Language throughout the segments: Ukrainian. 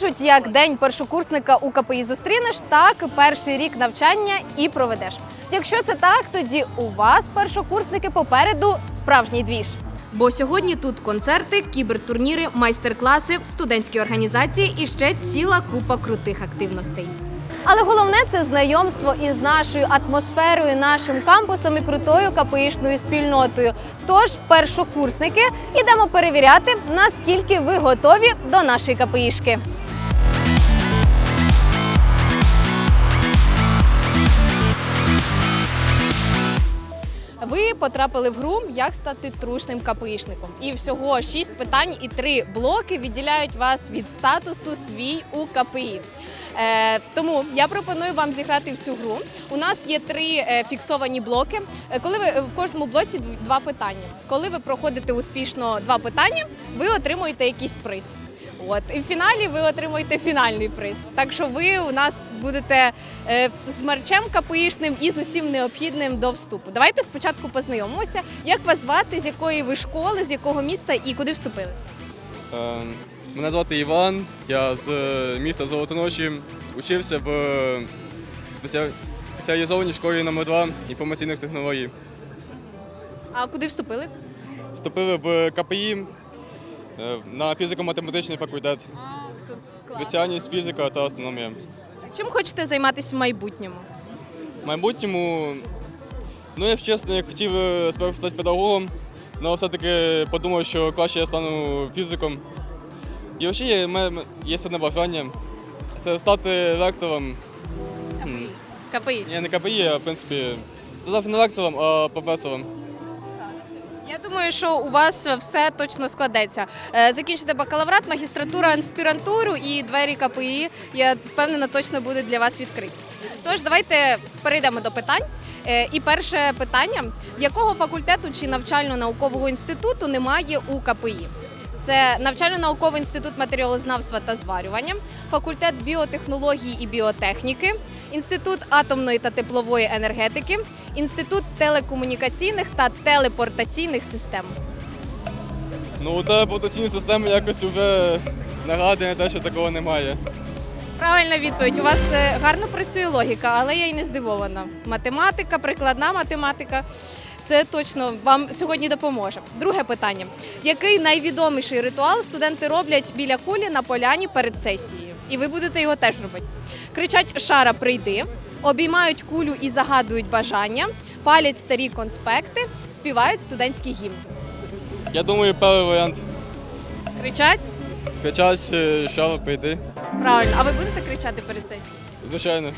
кажуть, як день першокурсника у КПІ зустрінеш, так перший рік навчання і проведеш. Якщо це так, тоді у вас, першокурсники, попереду справжній двіж. Бо сьогодні тут концерти, кібертурніри, майстер-класи, студентські організації і ще ціла купа крутих активностей. Але головне це знайомство із нашою атмосферою, нашим кампусом і крутою КПІшною спільнотою. Тож, першокурсники, ідемо перевіряти, наскільки ви готові до нашої КПІшки. Ви потрапили в гру як стати трушним КПІшником. І всього шість питань і три блоки відділяють вас від статусу свій у КПІ. Е, тому я пропоную вам зіграти в цю гру. У нас є три е, фіксовані блоки. Е, коли ви в кожному блоці два питання. Коли ви проходите успішно два питання, ви отримуєте якийсь приз. От і в фіналі ви отримуєте фінальний приз. Так що ви у нас будете е, з мерчем КПІшним і з усім необхідним до вступу. Давайте спочатку познайомимося. Як вас звати, з якої ви школи, з якого міста і куди вступили? Е, Мене звати Іван, я з е, міста Золотоноші. Учився в спеціа- спеціалізованій школі номер 2 інформаційних технологій. А куди вступили? Вступили в КПІ на фізико-математичний факультет. Спеціальність фізика та астрономія. Чим хочете займатися в майбутньому? В майбутньому, ну, якщо чесно, я хотів е, спершу стати педагогом, але все-таки подумав, що краще я стану фізиком. І є, в мене є одне бажання це стати ректором. М, КПІ. Ні, не КПІ, а в принципі, навіть не ректором, а професором. Думаю, що у вас все точно складеться. Е, Закінчите бакалаврат, магістратуру, аспірантуру і двері КПІ, я впевнена, точно будуть для вас відкриті. Тож давайте перейдемо до питань. Е, І перше питання: якого факультету чи навчально-наукового інституту немає у КПІ? Це навчально-науковий інститут матеріалознавства та зварювання, факультет біотехнології і біотехніки, інститут атомної та теплової енергетики, інститут телекомунікаційних та телепортаційних систем. Ну, телепортаційні системи якось вже нагадує те, що такого немає. Правильна відповідь. У вас е, гарно працює логіка, але я й не здивована. Математика, прикладна математика. Це точно вам сьогодні допоможе. Друге питання: який найвідоміший ритуал студенти роблять біля кулі на поляні перед сесією? І ви будете його теж робити. Кричать Шара, прийди, обіймають кулю і загадують бажання, палять старі конспекти, співають студентський гімн. Я думаю, перший варіант. Кричать? Кричать, е, що прийди. Правильно, а ви будете кричати перед сесією? Звичайно.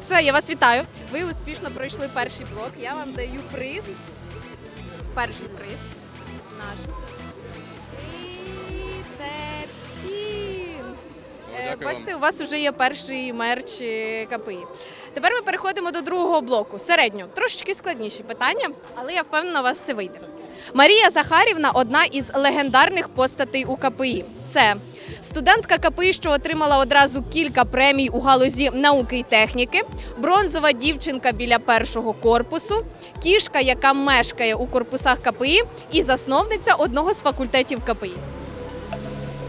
Все, я вас вітаю. Ви успішно пройшли перший блок. Я вам даю приз. Перший приз наш. Дякую Бачите, у вас вже є перший мерч е, КПІ. Тепер ми переходимо до другого блоку. Середньо. Трошечки складніші питання, але я впевнена, у вас все вийде. Марія Захарівна одна із легендарних постатей у КПІ. Це студентка КПІ, що отримала одразу кілька премій у галузі науки і техніки, бронзова дівчинка біля першого корпусу, кішка, яка мешкає у корпусах КПІ, і засновниця одного з факультетів КПІ.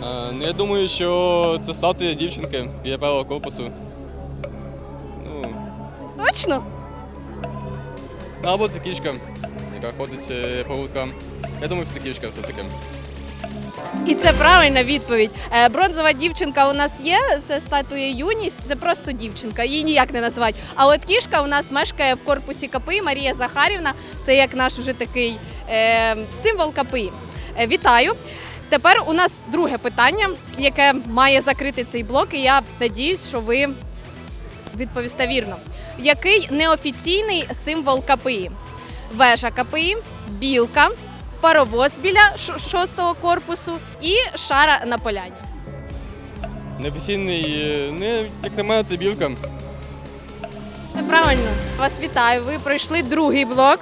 Е, Ну, я думаю, що це статуя дівчинки біля першого корпусу. Ну, Точно? або це кішка, яка ходить е, по вулкам. Я думаю, що це кішка все-таки. І це правильна відповідь. Е, Бронзова дівчинка у нас є, це статуя юність, це просто дівчинка, її ніяк не називають. А от кішка у нас мешкає в корпусі КПІ Марія Захарівна. Це як наш уже такий е, символ КПІ. Вітаю. Тепер у нас друге питання, яке має закрити цей блок, і я надіюсь, що ви відповісте вірно. Який неофіційний символ КПІ? Вежа КПІ, білка, паровоз біля шостого корпусу і шара на поляні. Неофіційний, е, ну, як на мене, це білка. Це правильно. Вас вітаю. Ви пройшли другий блок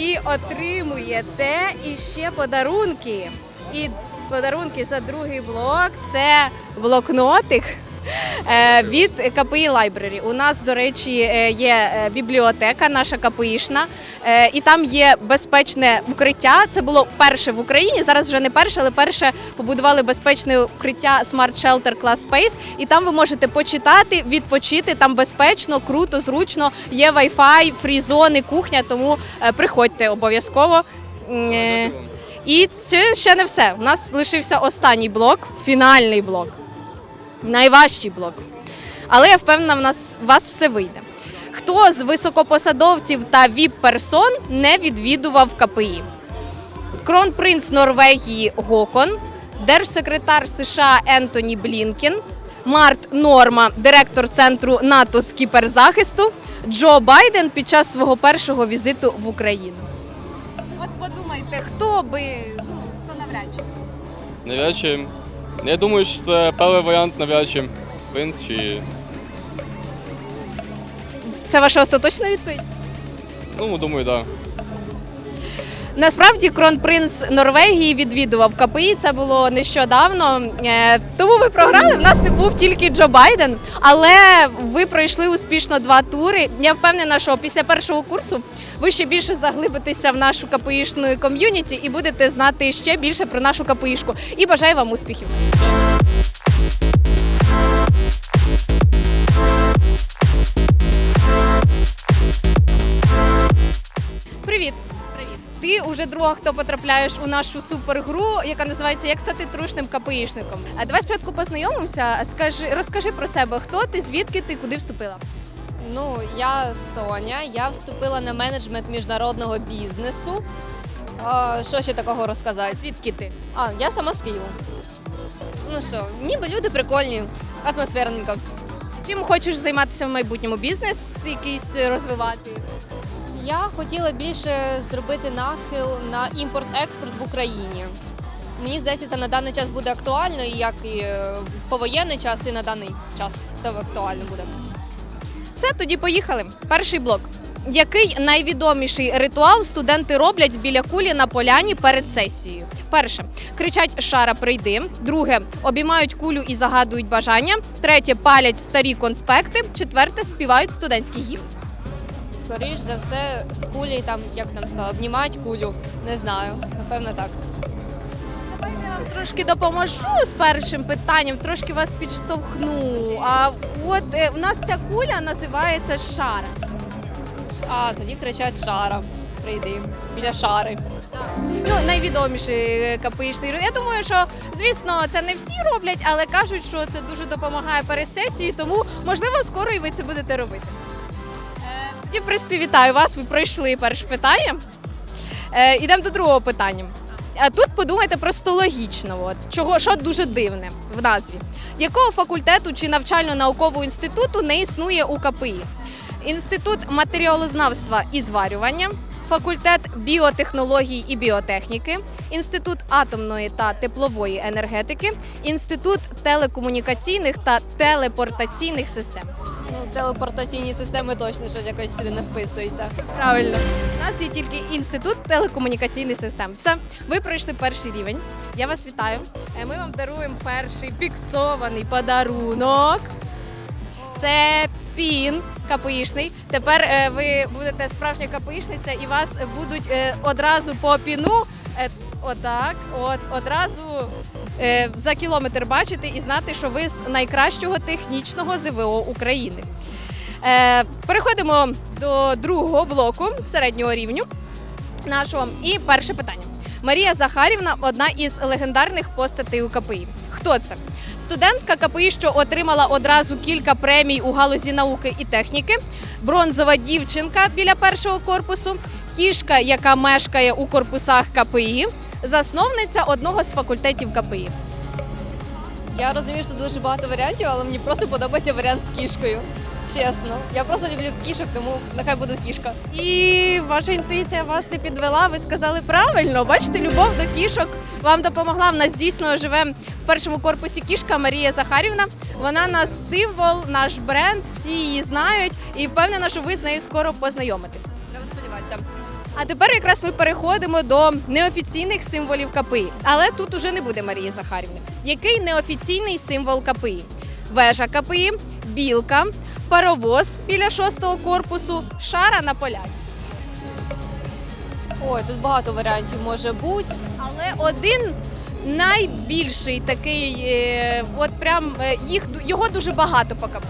і отримуєте іще подарунки. І подарунки за другий блок це блокнотик, Е, Від КПІ Library. У нас, до речі, е, є е, бібліотека, наша КПІшна, і там є безпечне укриття. Це було перше в Україні. Зараз вже не перше, але перше побудували безпечне укриття Smart Shelter Class Space. І там ви можете почитати, відпочити. Там безпечно, круто, зручно. Є Wi-Fi, фрі-зони, кухня. Тому приходьте обов'язково. І це ще не все. У нас лишився останній блок, фінальний блок, найважчий блок. Але я впевнена, в нас у вас все вийде. Хто з високопосадовців та віп-персон не відвідував КПІ? Кронпринц Норвегії Гокон, держсекретар США Ентоні Блінкен, Март Норма, директор центру НАТО з кіберзахисту, Джо Байден під час свого першого візиту в Україну. От подумайте, хто би ну, хто навряд чи. Навряд чи. Я думаю, що це перший варіант навряд чи. Принц чи. Це ваша остаточна відповідь? Ну, думаю, так. Да. Насправді кронпринц Норвегії відвідував КПІ. Це було нещодавно. Е, Тому ви програли. В нас не був тільки Джо Байден, але ви пройшли успішно два тури. Я впевнена, що після першого курсу ви ще більше заглибитеся в нашу КПІшну ком'юніті і будете знати ще більше про нашу КПІшку. І бажаю вам успіхів. Привіт! Ти уже друга, хто потрапляєш у нашу супергру, яка називається Як стати трушним КПІшником. А давай спочатку познайомимося. Скажи, розкажи про себе, хто ти, звідки ти, куди вступила? Ну, я Соня, я вступила на менеджмент міжнародного бізнесу. А, що ще такого розказати? Звідки ти? А, я сама з Києва. Ну що, ніби люди прикольні, атмосферненько. Чим хочеш займатися в майбутньому? Бізнес якийсь розвивати? Я хотіла більше зробити нахил на імпорт-експорт в Україні. Мені здається, це на даний час буде актуально, як і е, в повоєнний час, і на даний час це актуально буде. Все, тоді поїхали. Перший блок. Який найвідоміший ритуал студенти роблять біля кулі на поляні перед сесією? Перше кричать Шара, прийди. Друге обіймають кулю і загадують бажання. Третє палять старі конспекти. Четверте співають студентський гімн. Скоріш за все, з кулі там, як там сказала, обнімають кулю. Не знаю, напевно так. Трошки допоможу з першим питанням, трошки вас підштовхну. А от е, у нас ця куля називається шара. А, тоді кричать шара. Прийди біля шари. Ну, найвідоміший е, КПІшний. Я думаю, що звісно це не всі роблять, але кажуть, що це дуже допомагає перед сесією, тому можливо скоро і ви це будете робити. Е, Тоді, в принципі, вітаю вас. Ви пройшли перше питання. Е, Ідемо до другого питання. А тут подумайте просто логічно, от, чого що дуже дивне в назві. Якого факультету чи навчально-наукового інституту не існує у КПІ? Інститут матеріалознавства і зварювання, факультет біотехнологій і біотехніки, інститут атомної та теплової енергетики, інститут телекомунікаційних та телепортаційних систем. Ну, телепортаційні системи точно щось якось сюди не вписується. Правильно, у нас є тільки інститут телекомунікаційних систем. Все, ви пройшли перший рівень. Я вас вітаю. Е, Ми вам даруємо перший фіксований подарунок. Це пін КПІшний. Тепер е, ви будете справжня КПІшниця і вас будуть е, одразу по піну. е, Отак, от одразу за кілометр бачити і знати, що ви з найкращого технічного ЗВО України. Е, переходимо до другого блоку середнього рівню нашого. І перше питання. Марія Захарівна одна із легендарних постатей у КПІ. Хто це? Студентка КПІ, що отримала одразу кілька премій у галузі науки і техніки, бронзова дівчинка біля першого корпусу, кішка, яка мешкає у корпусах КПІ, засновниця одного з факультетів КПІ. Я розумію, що дуже багато варіантів, але мені просто подобається варіант з кішкою. Чесно. Я просто люблю кішок, тому нехай буде кішка. І ваша інтуїція вас не підвела. Ви сказали правильно. Бачите, любов до кішок вам допомогла. В нас дійсно живе в першому корпусі кішка Марія Захарівна. Вона наш символ, наш бренд, всі її знають і впевнена, що ви з нею скоро познайомитесь. А тепер якраз ми переходимо до неофіційних символів КПІ. Але тут уже не буде Марії Захарівни. Який неофіційний символ КПІ? вежа КПІ, білка, паровоз біля шостого корпусу, шара на поляні. Ой, тут багато варіантів може бути. Але один найбільший такий, е, от прям е, їх ду- його дуже багато по КПІ.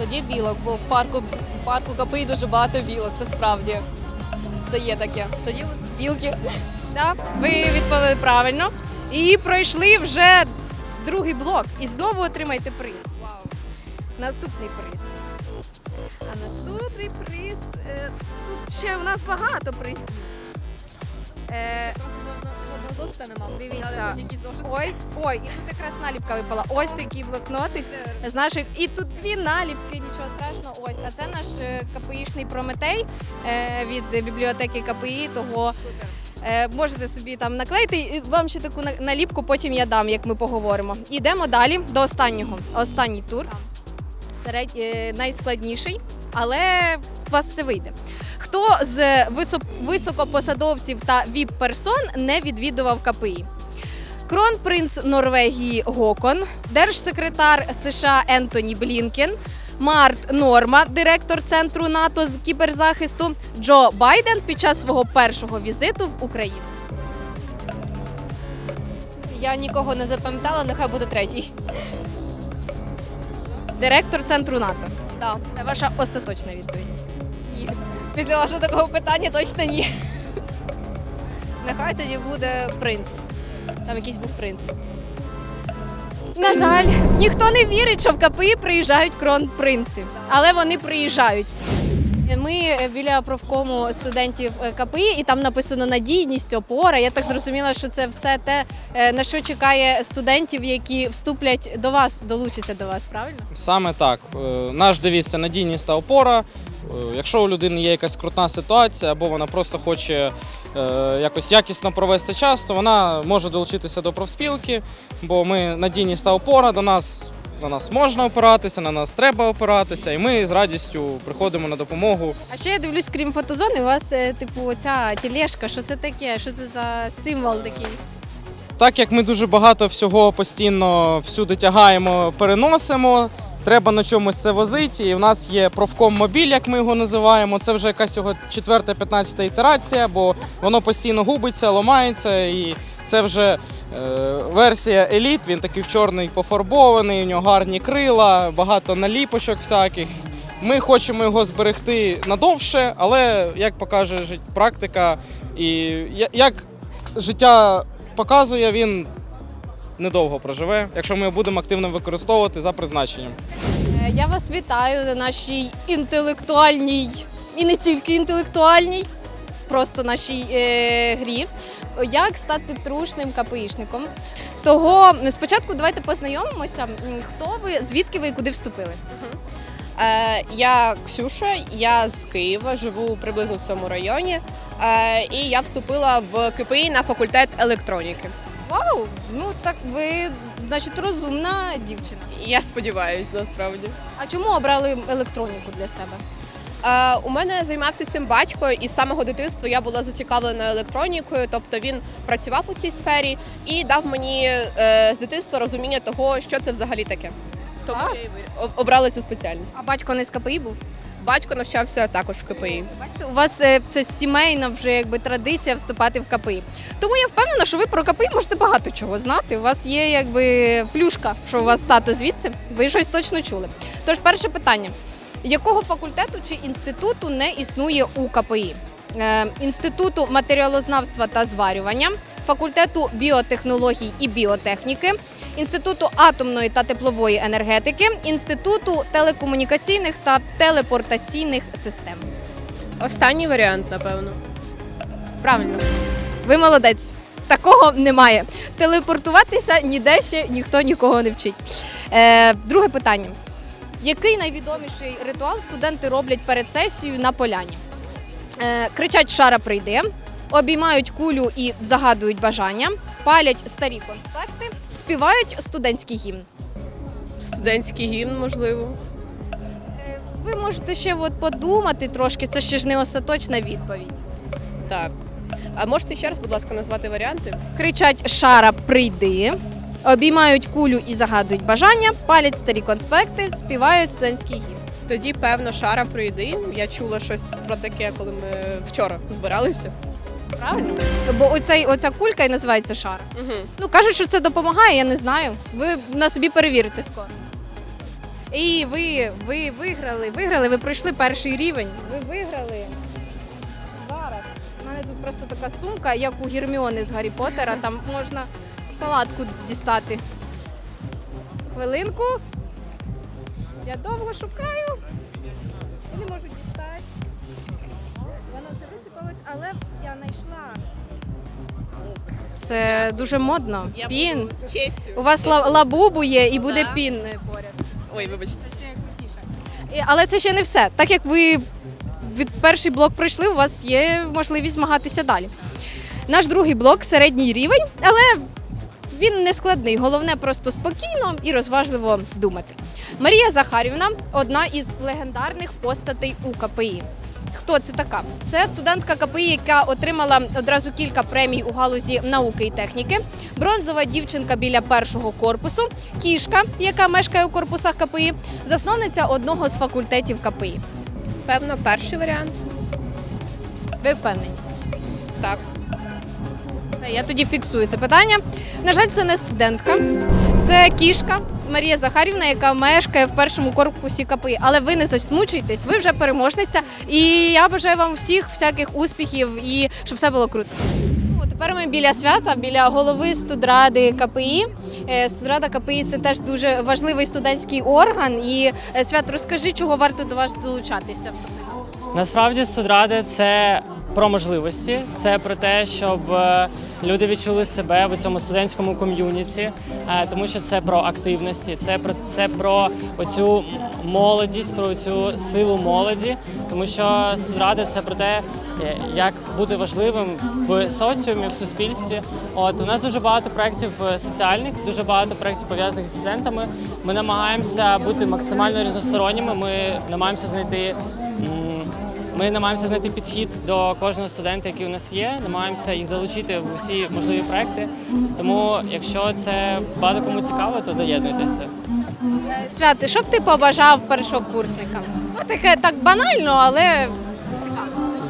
Тоді білок, бо в парку, в парку КПІ дуже багато білок, це справді. Це є таке. Тоді білки. Да, ви відповіли правильно. І пройшли вже другий блок. І знову отримайте приз. Вау. Наступний приз. А наступний приз. Е, тут ще у нас багато призів. Е, зошита нема. Дивіться. ой, ой, і тут якраз наліпка випала. Ось такий блокнотик з наших. І тут дві наліпки, нічого страшного. Ось, а це наш е, КПІшний Прометей е, від бібліотеки КПІ. Того Е, можете собі там наклеїти. І Вам ще таку на- наліпку потім я дам, як ми поговоримо. Йдемо далі до останнього. Останній тур. Серед, е, найскладніший, але вас все вийде. Хто з висо- високопосадовців та віп-персон не відвідував КПІ? Кронпринц Норвегії Гокон, держсекретар США Ентоні Блінкен, Март Норма, директор центру НАТО з кіберзахисту, Джо Байден під час свого першого візиту в Україну. Я нікого не запам'ятала, нехай буде третій. Директор центру НАТО. Так. Це ваша остаточна відповідь. Ні. Після вашого такого питання точно ні. Нехай тоді буде принц. Там якийсь був принц. На жаль, ніхто не вірить, що в КПІ приїжджають кронпринці, але вони приїжджають. Ми біля профкому студентів е, КПІ, і там написано надійність, опора. Я так зрозуміла, що це все те, е, на що чекає студентів, які вступлять до вас, долучаться до вас, правильно? Саме так. Е, Наш девіз – це надійність та опора. Е, Якщо у людини є якась крутна ситуація, або вона просто хоче е, якось якісно провести час, то вона може долучитися до профспілки, бо ми надійність та опора до нас. На нас можна опиратися, на нас треба опиратися, і ми з радістю приходимо на допомогу. А ще я дивлюсь, крім фотозони, у вас е, типу оця тележка. Що це таке? Що це за символ такий? Так як ми дуже багато всього постійно всюди тягаємо, переносимо, треба на чомусь це возити. І в нас є профком мобіль, як ми його називаємо. Це вже якась його четверта, п'ятнадцята ітерація, бо воно постійно губиться, ламається. І це вже е, версія еліт. Він такий в чорний пофарбований, у нього гарні крила, багато наліпочок всяких. Ми хочемо його зберегти надовше, але як покаже практика, і як життя показує, він недовго проживе, якщо ми його будемо активно використовувати за призначенням. Е, Я вас вітаю на нашій інтелектуальній і не тільки інтелектуальній, просто нашій е, грі. Як стати трушним КПІшником? Того спочатку давайте познайомимося. Хто ви, звідки ви і куди вступили? Е, я Ксюша, я з Києва, живу приблизно в цьому районі. Е, і я вступила в КПІ на факультет електроніки. Вау! Ну так ви, значить, розумна дівчина. Я сподіваюся, насправді. А чому обрали електроніку для себе? Е, у мене займався цим батько, і з самого дитинства я була зацікавлена електронікою, тобто він працював у цій сфері і дав мені е, з дитинства розуміння того, що це взагалі таке. Тому Клас. я і ви- обрала цю спеціальність. А батько не з КПІ був? Батько навчався також в КПІ. Бачите, у вас е, це сімейна вже якби традиція вступати в КПІ. Тому я впевнена, що ви про КПІ можете багато чого знати. У вас є якби плюшка, що у вас тато звідси. Ви щось точно чули. Тож, перше питання: якого факультету чи інституту не існує у КПІ? Е, інституту матеріалознавства та зварювання, факультету біотехнологій і біотехніки, інституту атомної та теплової енергетики, інституту телекомунікаційних та телепортаційних систем. Останній варіант, напевно. Правильно. Ви молодець. Такого немає. Телепортуватися ніде ще ніхто нікого не вчить. Е, друге питання. Який найвідоміший ритуал студенти роблять перед сесією на поляні? Е, кричать Шара прийде, обіймають кулю і загадують бажання, палять старі конспекти, співають студентський гімн. Студентський гімн, можливо. Е, ви можете ще от подумати трошки, це ще ж не остаточна відповідь. Так. А можете ще раз, будь ласка, назвати варіанти? Кричать Шара прийди, Обіймають кулю і загадують бажання, палять старі конспекти, співають студентський гімн. Тоді, певно, шара прийди. Я чула щось про таке, коли ми вчора збиралися. Правильно? Бо оцей, оця кулька і називається шар. Угу. Ну, кажуть, що це допомагає, я не знаю. Ви на собі перевірите скоро. І ви, ви виграли, виграли, ви пройшли перший рівень. Ви виграли. Зараз. У мене тут просто така сумка, як у Герміони з Гаррі Поттера. Там можна палатку дістати. Хвилинку. Я довго шукаю. Але я знайшла. Це дуже модно. Пін. з честю. У вас ла- лабубу є і буде Да. пін поряд. Ой, вибачте. Це ще крутіше. І- Але це ще не все. Так як ви від перший блок пройшли, у вас є можливість змагатися далі. Наш другий блок середній рівень, але він не складний. Головне просто спокійно і розважливо думати. Марія Захарівна одна із легендарних постатей у КПІ. Хто це така? Це студентка КПІ, яка отримала одразу кілька премій у галузі науки і техніки, бронзова дівчинка біля першого корпусу, кішка, яка мешкає у корпусах КПІ, засновниця одного з факультетів КПІ. Певно, перший варіант. Ви впевнені? Так. Все, я тоді фіксую це питання. На жаль, це не студентка, це кішка Марія Захарівна, яка мешкає в першому корпусі КПІ. Але ви не засмучуйтесь, ви вже переможниця. І я бажаю вам всіх всяких успіхів і щоб все було круто. Ну, Тепер ми біля свята, біля голови студради КПІ. Е, Студрада КПІ це теж дуже важливий студентський орган. І е, свят, розкажи, чого варто до вас долучатися. Насправді студради це про можливості, це про те, щоб е, люди відчули себе в цьому студентському ком'юніті, е, тому що це про активності, це про це про оцю молодість, про цю силу молоді, тому що студради це про те, як бути важливим в соціумі, в суспільстві. От у нас дуже багато проєктів е, соціальних, дуже багато проєктів пов'язаних з студентами. Ми намагаємося бути максимально різносторонніми. Ми намагаємося знайти. ми намагаємося знайти підхід до кожного студента, який у нас є. Намагаємося їх долучити в усі можливі проекти. Тому, якщо це багато кому цікаво, то доєднуйтеся. Е, Свят, що б ти побажав першокурсникам? Ну, таке так банально, але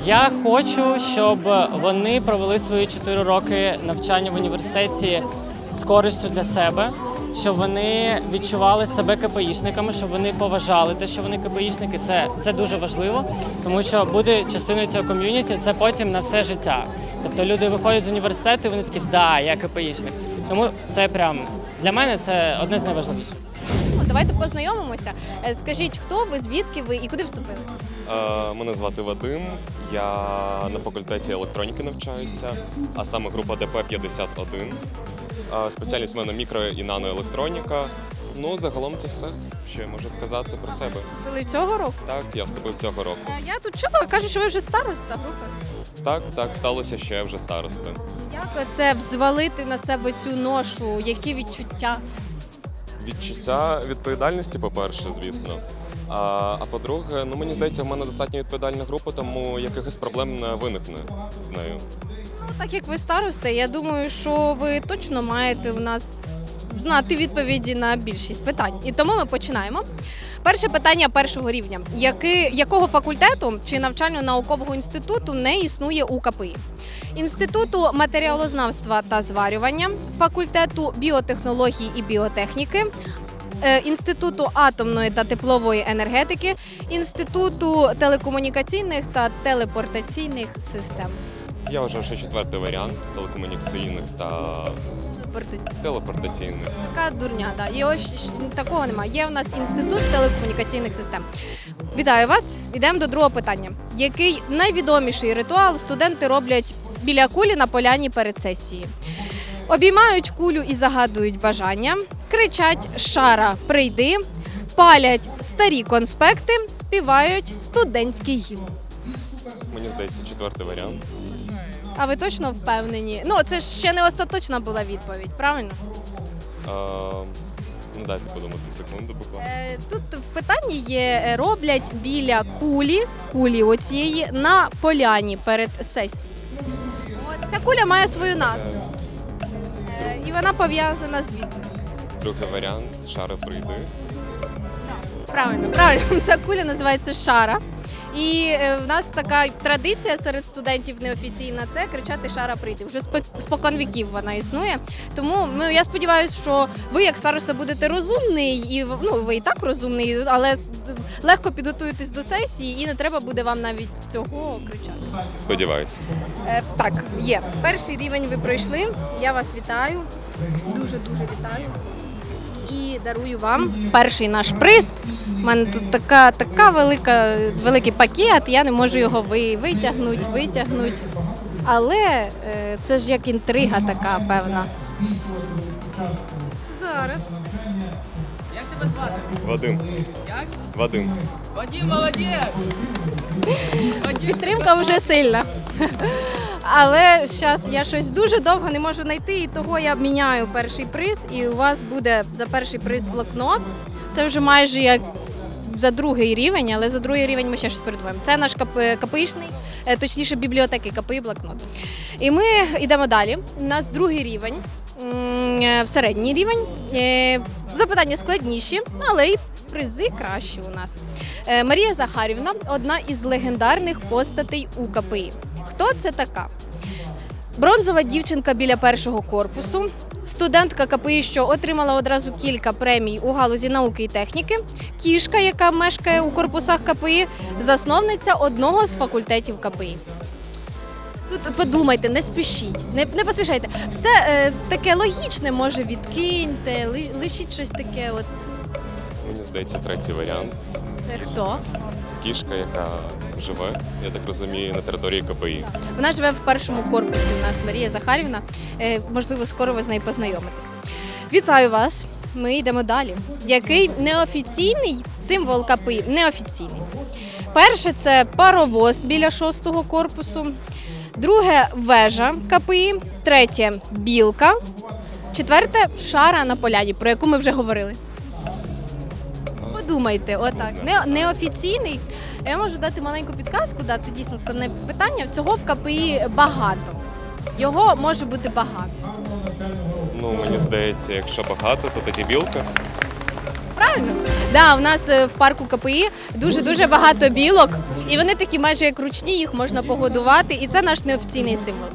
Я хочу, щоб вони провели свої 4 роки навчання в університеті з користю для себе, щоб вони відчували себе КПІшниками, щоб вони поважали те, що вони КПІшники. Це, це дуже важливо, тому що бути частиною цього ком'юніті це потім на все життя. Тобто люди виходять з університету, і вони такі, да, я КПІшник. Тому це прям для мене це одне з найважливіших. давайте познайомимося. Е, Скажіть, хто ви, звідки ви і куди вступили? Е, Мене звати Вадим. Я на факультеті електроніки навчаюся, а саме група ДП 51. Е, Спеціальність в мене мікро і наноелектроніка. Ну, загалом це все, що я можу сказати про себе. Вступили цього року? Так, я вступив цього року. Е, Я тут чула, кажуть, що ви вже староста групи. Так, так, сталося, що я вже староста. Як це взвалити на себе цю ношу? Які відчуття? Відчуття відповідальності, по-перше, звісно. А, а по-друге, ну мені здається, в мене достатньо відповідальна група, тому якихось проблем не виникне з нею. Ну, так як ви староста, я думаю, що ви точно маєте в нас знати відповіді на більшість питань. І тому ми починаємо. Перше питання першого рівня: Яки, якого факультету чи навчально-наукового інституту не існує у КПІ? Інституту матеріалознавства та зварювання, факультету біотехнології і біотехніки, Інституту атомної та теплової енергетики, Інституту телекомунікаційних та телепортаційних систем. Я вважаю, що четвертий варіант телекомунікаційних та Телепортаційних. Така дурня, да. І ось ж такого немає. Є у нас інститут телекомунікаційних систем. Вітаю вас. Йдемо до другого питання. Який найвідоміший ритуал студенти роблять біля кулі на поляні перед сесією? Обіймають кулю і загадують бажання, кричать Шара, прийди, палять старі конспекти, співають студентський гімн. Мені здається, четвертий варіант. А ви точно впевнені? Ну, це ж ще не остаточна була відповідь, правильно? Е, ну дайте подумати секунду буквально. Е, Тут в питанні є е, роблять біля кулі, кулі оцієї на поляні перед сесією. От, ця куля має свою назву. І вона пов'язана з вітром. другий варіант шара прийди. Правильно, правильно. Ця куля називається шара. І е, в нас така традиція серед студентів неофіційна це кричати Шара прийде. Вже спокон віків вона існує. Тому ну, я сподіваюся, що ви, як староста, будете розумний, і ну ви і так розумний, але легко підготуєтесь до сесії, і не треба буде вам навіть цього кричати. Сподіваюся. Е, так, є. Перший рівень ви пройшли. Я вас вітаю. Дуже дуже вітаю. І дарую вам перший наш приз. У мене тут така, така велика, великий пакет, я не можу його витягнути, витягнути. Але е, це ж як інтрига така певна. Зараз. Як тебе звати? Вадим. Вадим. Підтримка вже сильна. Але зараз я щось дуже довго не можу знайти, і того я міняю перший приз, і у вас буде за перший приз блокнот. Це вже майже як за другий рівень, але за другий рівень ми ще щось придумаємо. Це наш КП, КПІшний, е, точніше бібліотеки КПІ блокнот. І ми йдемо далі. У нас другий рівень, е, в середній рівень. Е, Запитання складніші, але й призи кращі у нас. Е, Марія Захарівна одна із легендарних постатей у КПІ. Хто це така? Бронзова дівчинка біля першого корпусу, студентка КПІ, що отримала одразу кілька премій у галузі науки і техніки, кішка, яка мешкає у корпусах КПІ, засновниця одного з факультетів КПІ. Тут подумайте, не спішіть, не, не поспішайте. Все е, таке логічне, може, відкиньте, лишіть щось таке. От Мені здається, третій варіант. це хто? Кішка, яка живе, я так розумію, на території КПІ. Вона живе в першому корпусі. У нас Марія Захарівна. Е, можливо, скоро ви з нею познайомитесь. Вітаю вас. Ми йдемо далі. Який неофіційний символ КПІ? Неофіційний. Перше це паровоз біля шостого корпусу. Друге вежа КПІ. Третє білка. Четверте шара на поляні, про яку ми вже говорили. Подумайте, отак. Не, неофіційний. Я можу дати маленьку підказку, да, це дійсно складне питання. Цього в КПІ багато. Його може бути багато. Ну, мені здається, якщо багато, то тоді білка. Правильно? Да, у нас е, в парку КПІ дуже дуже багато білок, і вони такі майже як ручні, їх можна погодувати, і це наш неофіційний символ.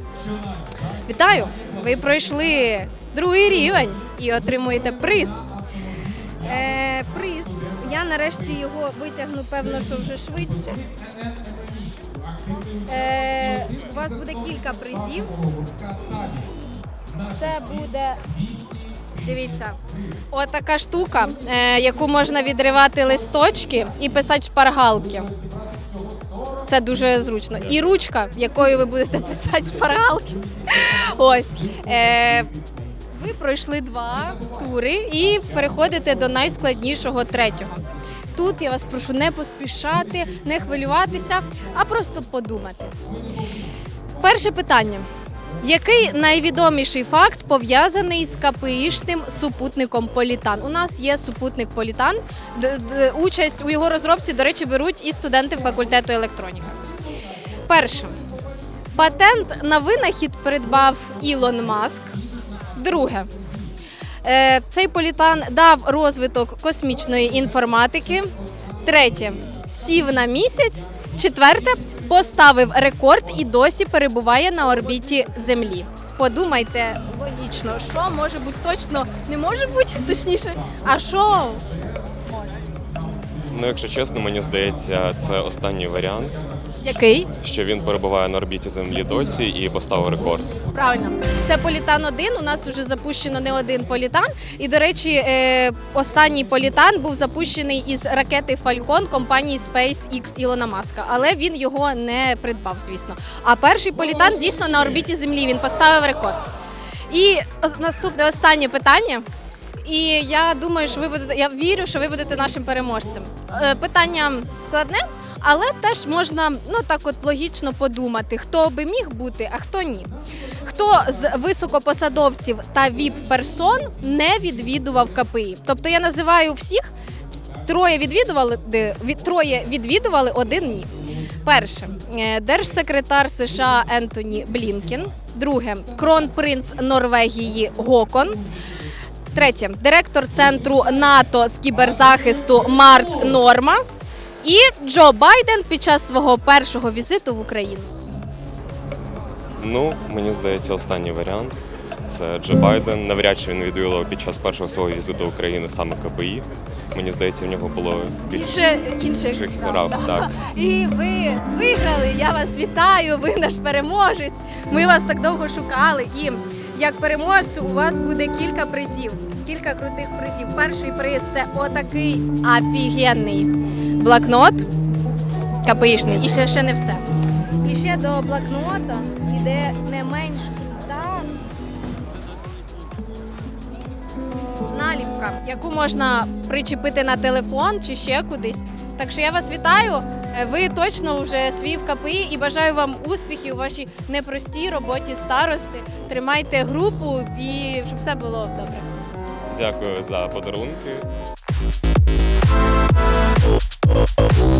Вітаю! Ви пройшли другий рівень і отримуєте приз. Е, приз. Я нарешті його витягну, певно, що вже швидше. Е, у вас буде кілька призів. Це буде Дивіться, от така штука, е, яку можна відривати листочки і писати шпаргалки. Це дуже зручно. І ручка, якою ви будете писати шпаргалки. Ось. Е, ви пройшли два тури і переходите до найскладнішого третього. Тут я вас прошу не поспішати, не хвилюватися, а просто подумати. Перше питання. Який найвідоміший факт пов'язаний з КПІшним супутником Політан? У нас є супутник Політан. Участь у його розробці, до речі, беруть і студенти факультету електроніка. Перше. Патент на винахід придбав Ілон Маск. Друге. Е, Цей політан дав розвиток космічної інформатики. Третє. Сів на місяць. Четверте. Поставив рекорд і досі перебуває на орбіті Землі. Подумайте логічно, що може бути точно, не може бути точніше. А що Ну, якщо чесно, мені здається, це останній варіант, який? що він перебуває на орбіті Землі досі і поставив рекорд. Правильно, це Політан 1 У нас вже запущено не один політан. І до речі, е, останній політан був запущений із ракети Falcon компанії SpaceX Ілона Маска, але він його не придбав, звісно. А перший політан дійсно на орбіті Землі. Він поставив рекорд. І наступне останнє питання. І я думаю, що ви будете. Я вірю, що ви будете нашим переможцем. Е, Питання складне, але теж можна ну так от логічно подумати, хто би міг бути, а хто ні. Хто з високопосадовців та віп-персон не відвідував КПІ? Тобто я називаю всіх, троє відвідували, від- троє відвідували, один ні. Перше, е, держсекретар США Ентоні Блінкен. Друге, кронпринц Норвегії Гокон. Третє директор центру НАТО з кіберзахисту Март Норма. І Джо Байден під час свого першого візиту в Україну. Ну, мені здається, останній варіант. Це Джо Байден. Навряд чи він відвідував під час першого свого візиту в Україну саме КПІ. Мені здається, в нього було більше інших справ. прав. Так. І ви виграли. Я вас вітаю. Ви наш переможець. Ми вас так довго шукали. І як переможцю у вас буде кілька призів. Кілька крутих призів. Перший приз це отакий офігенний блокнот. КПІшний. І ще, ще не все. І ще до блокнота йде не менш крута наліпка, яку можна причепити на телефон чи ще кудись. Так що я вас вітаю. Е, Ви точно вже свій в КПІ і бажаю вам успіхів у вашій непростій роботі старости. Тримайте групу і щоб все було добре. Дякую за подарунки. Oh, oh, oh.